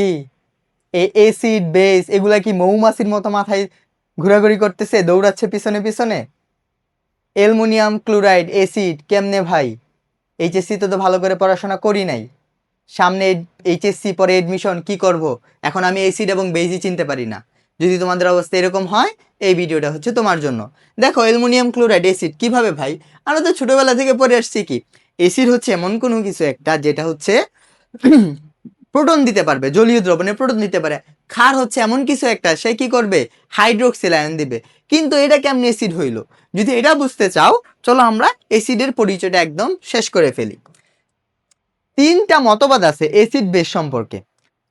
কি? Acid base এগুলা কি মৌমাছির মতো মাথায় ঘোরাঘুরি করতেছে, দৌড়াচ্ছে পিছনে পিছনে? অ্যালুমিনিয়াম ক্লোরাইড এসিড কেমনে ভাই? এইচএসসি তো তো ভালো করে পড়াশোনা করি নাই। সামনে এইচএসসি পরে এডমিশন কি করব? এখন আমি এসিড এবং বেজি চিনতে পারি না। যদি তোমাদের অবস্থা এরকম হয়, এই ভিডিওটা হচ্ছে তোমার জন্য। দেখো, অ্যালুমিনিয়াম ক্লোরাইড এসিড কীভাবে ভাই? আমরা তো ছোটোবেলা থেকে পড়ে আসছি কি? এসিড হচ্ছে এমন কোনো কিছু একটা, যেটা হচ্ছে প্রোটন দিতে পারবে, জলীয় দ্রবণে প্রোটন দিতে পারে। ক্ষার হচ্ছে এমন কিছু একটা, সে কি করবে? হাইড্রোক্সিল আয়ন দিবে। কিন্তু এটা কেমন অ্যাসিড হইল? যদি এটা বুঝতে চাও, চলো আমরা অ্যাসিডের পরিচয়টা একদম শেষ করে ফেলি। তিনটা মতবাদ আছে অ্যাসিড বেস সম্পর্কে।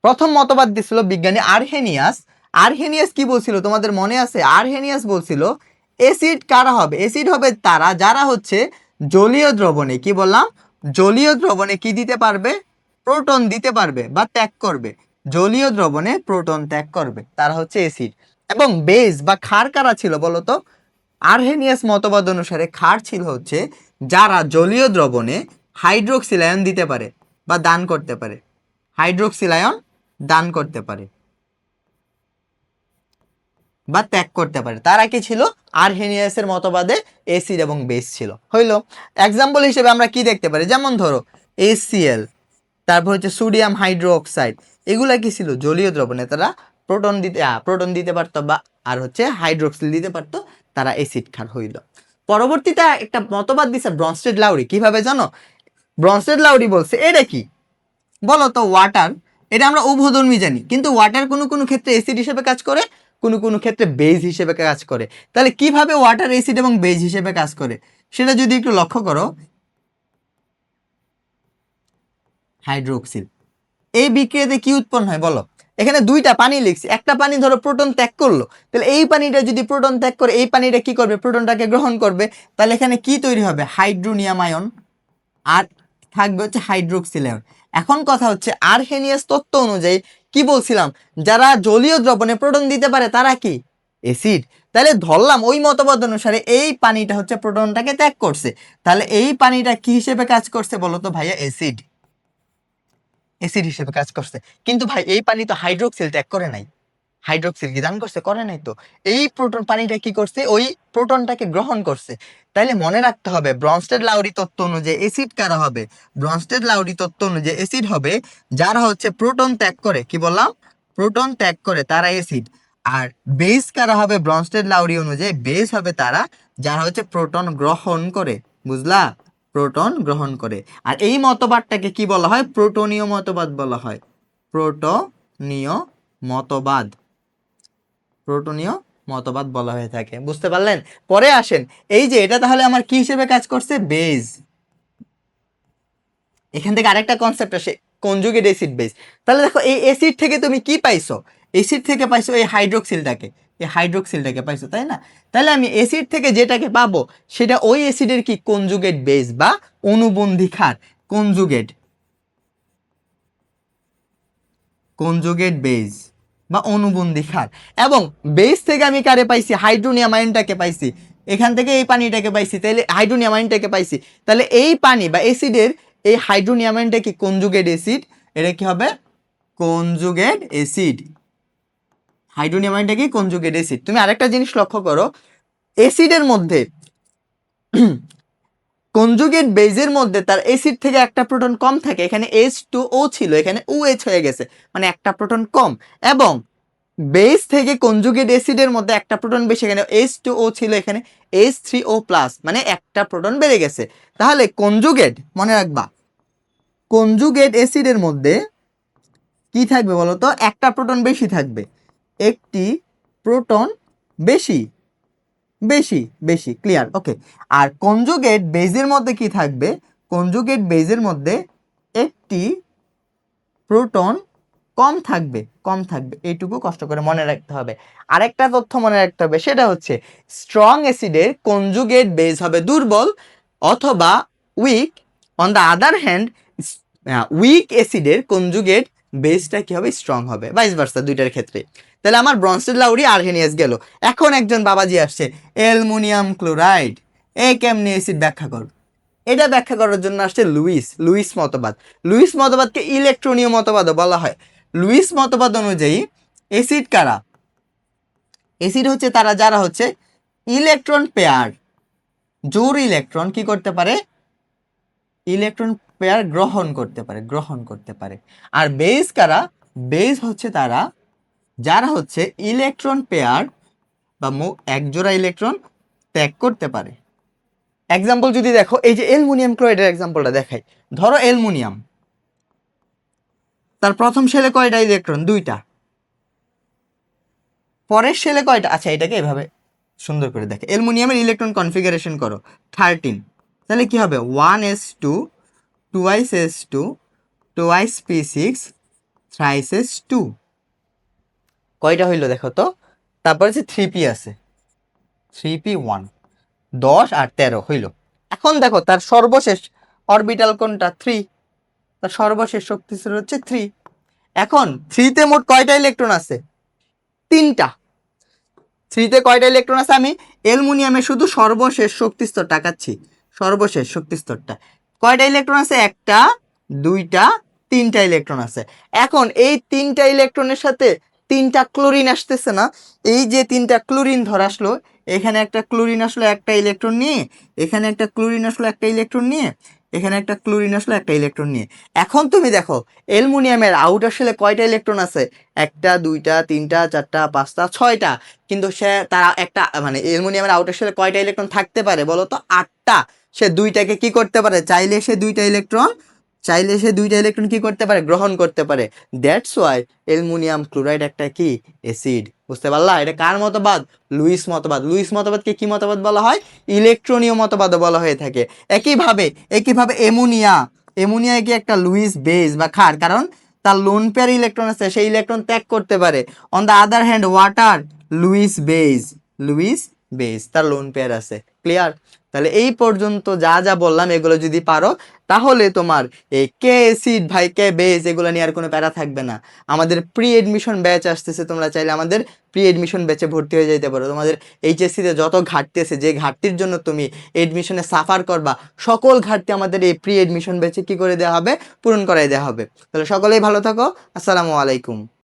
প্রথম মতবাদ দিছিল বিজ্ঞানী আরহেনিয়াস। আরহেনিয়াস কি বলছিল? তোমাদের মনে আছে? আরহেনিয়াস বলছিল অ্যাসিড কারা হবে? অ্যাসিড হবে তারা, যারা হচ্ছে জলীয় দ্রবণে। কি বললাম? জলীয় দ্রবণে কি দিতে পারবে? প্রোটন দিতে পারবে বা ত্যাগ করবে। জলীয় দ্রবণে প্রোটন ত্যাগ করবে, তারা হচ্ছে অ্যাসিড এবং বেস বা ক্ষার কারা ছিল বলতো? আরহেনিয়াস মতবাদ অনুসারে ক্ষার ছিল হচ্ছে যারা জলীয় দ্রবণে হাইড্রোক্সিল আয়ন দিতে পারে বা দান করতে পারে। হাইড্রোক্সিলায়ন দান করতে পারে বা ত্যাগ করতে পারে। তারা কি ছিল? আরহেনিয়াসের মতবাদে এসিড এবং বেস ছিল। হইল এক্সাম্পল হিসেবে আমরা কি দেখতে পারি? যেমন ধরো এসিএল তারপর হচ্ছে সোডিয়াম হাইড্রো অক্সাইড এগুলা কি ছিল? জলীয় দ্রবণে। তারা প্রোটন দিতে প্রোটন দিতে পারতো বা, আর হচ্ছে হাইড্রোক্সিল দিতে পারতো, তারা অ্যাসিড খার হইল। পরবর্তীতে একটা মতবাদ দিছে ব্রনস্টেড লাউরি। কীভাবে জানো? ব্রনস্টেড লাউরি বলছে, এটা কি? বলো তো ওয়াটার এটা আমরা উভধর্মী জানি, কিন্তু ওয়াটার কোনো কোনো ক্ষেত্রে অ্যাসিড হিসেবে কাজ করে, কোনো কোনো ক্ষেত্রে বেজ হিসেবে কাজ করে। তাহলে কীভাবে ওয়াটার অ্যাসিড এবং বেজ হিসেবে কাজ করে? সেটা যদি একটু লক্ষ্য করো হাইড্রোক্সিল। এই বিক্রিয়াতে কি উৎপন্ন হয় বলো? এখানে দুইটা পানি লিখছি। একটা পানি ধরো প্রোটন ত্যাগ করল। তাহলে এই পানিটা যদি প্রোটন ত্যাগ করে, এই পানিটা কি করবে? প্রোটনটাকে গ্রহণ করবে। তাহলে এখানে কি তৈরি হবে? Hydronium ion. আর থাকবে হচ্ছে হাইড্রোক্সিল আয়ন। এখন কথা হচ্ছে আরহেনিয়াস তত্ত্ব অনুযায়ী কি বলছিলাম? যারা জলীয় দ্রবণে প্রোটন দিতে পারে তারা কি? অ্যাসিড। তাহলে ধরলাম ওই মতবাদ অনুসারে এই পানিটা হচ্ছে প্রোটনটাকে ত্যাগ করছে। তাহলে এই পানিটা কি হিসেবে কাজ করছে বলো তো ভাইয়া? অ্যাসিড। অ্যাসিড হিসেবে কাজ করছে। কিন্তু ভাই, এই পানি তো হাইড্রোক্সিল ত্যাগ করে নাই। হাইড্রোক্সিল কি দান করছে? করে নাই তো। এই প্রোটন পানিটা কি করছে? ওই প্রোটনটাকে গ্রহণ করছে। তাইলে মনে রাখতে হবে, ব্রনস্টেড লাউরি তত্ত্ব অনুযায়ী অ্যাসিড কারা হবে? ব্রনস্টেড লাউরি তত্ত্ব অনুযায়ী অ্যাসিড হবে যারা হচ্ছে প্রোটন ত্যাগ করে। কি বললাম? প্রোটন ত্যাগ করে, তারা অ্যাসিড আর বেস কারা হবে? ব্রনস্টেড লাউরি অনুযায়ী বেস হবে তারা, যারা হচ্ছে প্রোটন গ্রহণ করে। বুঝলা? প্রোটন গ্রহণ করে। আর এই মতবাদটাকে কি বলা হয়? প্রোটনীয় মতবাদ বলা হয়। প্রোটনীয় মতবাদ। প্রোটনীয় মতবাদ বলা হয়ে থাকে। বুঝতে পারলেন? পরে আসেন। এই যে, এটা তাহলে আমার কি হিসেবে কাজ করছে? বেজ। এখান থেকে আরেকটা কনসেপ্ট আসে কনজুগেট অ্যাসিড বেস তাহলে দেখো, এই অ্যাসিড থেকে তুমি কি পাইছো? অ্যাসিড থেকে পাইছো এই হাইড্রোক্সিলটাকে এই হাইড্রোক্সিলটাকে পাইছো, তাই না? তাহলে আমি অ্যাসিড থেকে যেটাকে পাবো, সেটা ওই অ্যাসিডের কি? কনজুগেট বেস বা অনুবন্ধী ক্ষার। কনজুগেট কনজুগেট বেস বা অনুবন্ধী ক্ষার। এবং বেস থেকে আমি কারে পাইছি? হাইড্রোনিয়াম আয়নটাকে পাইছি। এখান থেকে এই পানিটাকে পাইছি। তাহলে হাইড্রোনিয়াম আয়নটাকে পাইছি। তাহলে এই পানি বা অ্যাসিডের এই হাইড্রোনিয়াম আয়নটা কি? কনজুগেট অ্যাসিড এটা কি হবে? কনজুগেট অ্যাসিড হাইড্রোনিয়াম কি কনজুগেট অ্যাসিড তুমি আরেকটা জিনিস লক্ষ্য করো অ্যাসিডের মধ্যে কনজুগেট বেজের মধ্যে তার অ্যাসিড থেকে একটা প্রোটন কম থাকে? এখানে এইচ টু ও ছিল, এখানে ও এইচ হয়ে গেছে মানে একটা প্রোটন কম। এবং বেস থেকে কনজুগেট অ্যাসিডের মধ্যে একটা প্রোটন বেশি, এখানে এইচ টু ও ছিল, এখানে এইচ থ্রি ও প্লাস মানে একটা প্রোটন বেড়ে গেছে। তাহলে কনজুগেট মনে রাখবা কনজুগেট অ্যাসিডের মধ্যে কি থাকবে বলো তো একটা প্রোটন বেশি থাকবে। একটি প্রোটন বেশি বেশি বেশি ক্লিয়ার ওকে আর কনজুগেট বেজের মধ্যে কি থাকবে? কনজুগেট বেজের মধ্যে একটি প্রোটন কম থাকবে কম থাকবে। এইটুকু কষ্ট করে মনে রাখতে হবে। আরেকটা তথ্য মনে রাখতে হবে, সেটা হচ্ছে স্ট্রং অ্যাসিডের কনজুগেট বেজ হবে দুর্বল অথবা weak on the other hand weak অ্যাসিডের কনজুগেট বেসটা কি হবে? স্ট্রং হবে ভাইস ভার্সা দুইটার ক্ষেত্রে। তাহলে আমার ব্রনস্টেড লাউরি আরহেনিয়াস গেল। এখন একজন বাবাজি আসছে, অ্যালুমিনিয়াম ক্লোরাইড। এই কেমনি অ্যাসিড ব্যাখ্যা কর? এটা ব্যাখ্যা করার জন্য আসছে লুইস লুইস মতবাদ। লুইস মতবাদকে ইলেকট্রনীয় মতবাদও বলা হয়। লুইস মতবাদ অনুযায়ী এসিড কারা? এসিড হচ্ছে তারা, যারা হচ্ছে ইলেকট্রন পেয়ার জোর ইলেকট্রন কি করতে পারে? ইলেকট্রন পেয়ার গ্রহণ করতে পারে, গ্রহণ করতে পারে। আর বেস কারা? বেস হচ্ছে তারা যারা হচ্ছে ইলেকট্রন পেয়ার বা একজোড়া ইলেকট্রন ত্যাগ করতে পারে। এক্সাম্পল যদি দেখো, এই যে অ্যালুমিনিয়াম ক্লোরাইডের এক্সাম্পলটা দেখাই। ধরো অ্যালুমিনিয়াম। তার প্রথম সেলে কয়টা ইলেকট্রন দুইটা। পরের সেলে কয়টা? আচ্ছা এটাকে এভাবে সুন্দর করে দেখে। অ্যালুমিনিয়ামের ইলেকট্রন কনফিগারেশন করো। থার্টিন তাহলে কি হবে? One s two twice s two twice p six thrice s two কয়টা হইল দেখো তো? তারপরে হচ্ছে থ্রি পি আছে। থ্রি পি ওয়ান দশ আর তেরো হইল। এখন দেখো তার সর্বশেষ অরবিটাল কোনটা? থ্রি তার সর্বশেষ শক্তি স্তর হচ্ছে থ্রি এখন থ্রিতে মোট কয়টা ইলেকট্রন আছে? তিনটা। থ্রিতে কয়টা ইলেকট্রন আছে? আমি অ্যালুমিনিয়ামে শুধু সর্বশেষ শক্তি স্তর টাকাচ্ছি। সর্বশেষ শক্তি স্তরটা। কয়টা ইলেকট্রন আছে? একটা, দুইটা, তিনটা ইলেকট্রন আছে। এখন এই তিনটা ইলেকট্রনের সাথে তিনটা ক্লোরিন আসতেছে না। এই যে তিনটা ক্লোরিন ধর আসলো, এখানে একটা ক্লোরিন আসলো, একটা ইলেকট্রন নিয়ে, এখানে একটা ক্লোরিন আসলো, একটা ইলেকট্রন নিয়ে, এখানে একটা ক্লোরিন আসলো, একটা ইলেকট্রন নিয়ে। এখন তুমি দেখো, অ্যালুমিনিয়ামের আউটার শেলে কয়টা ইলেকট্রন আছে? একটা, দুইটা, তিনটা, চারটা, পাঁচটা, ছয়টা। কিন্তু সে, তারা একটা মানে অ্যালুমিনিয়ামের আউটার শেলে কয়টা ইলেকট্রন থাকতে পারে বলো তো? আটটা। সে দুইটাকে কি করতে পারে? চাইলে সে দুইটা ইলেকট্রন চাইলে সে দুইটা ইলেকট্রন কি করতে পারে? গ্রহণ করতে পারে। দ্যাটস ওয়াই অ্যালুমিনিয়াম ক্লোরাইড একটা কি? অ্যাসিড। বুঝতে পারলা? এটা কার মতবাদ? লুইস মতবাদ। লুইস মতবাদকে কি মতবাদ বলা হয়? ইলেকট্রনীয় মতবাদও বলা হয়ে থাকে। একইভাবে একইভাবে এমোনিয়া এমোনিয়া কি একটা লুইস বেস বা ক্ষার? কারণ তার লোন পেয়ার ইলেকট্রন আছে, সেই ইলেকট্রন ত্যাগ করতে পারে। On the other hand water Lewis base. Lewis base, তার লোন পেয়ার আছে। ক্লিয়ার তাহলে এই পর্যন্ত যা যা বললাম, এগুলো যদি পারো, তাহলে তোমার এই কে অ্যাসিড ভাই কে বেস এগুলো নিয়ে আর কোনো প্যারা থাকবে না। আমাদের প্রি এডমিশন ব্যাচ আসতেছে, তোমরা চাইলে আমাদের প্রি এডমিশন ব্যাচে ভর্তি হয়ে যাইতে পারো। তোমাদের এইচএসসিতে যত ঘাটতি আছে, যে ঘাটতির জন্য তুমি এডমিশনে সাফার করবা, সকল ঘাটতি আমাদের এই প্রি এডমিশন ব্যাচে কি করে দেওয়া হবে? পূরণ করাই দেওয়া হবে। তাহলে সকলেই ভালো থাকো। আসসালামু আলাইকুম।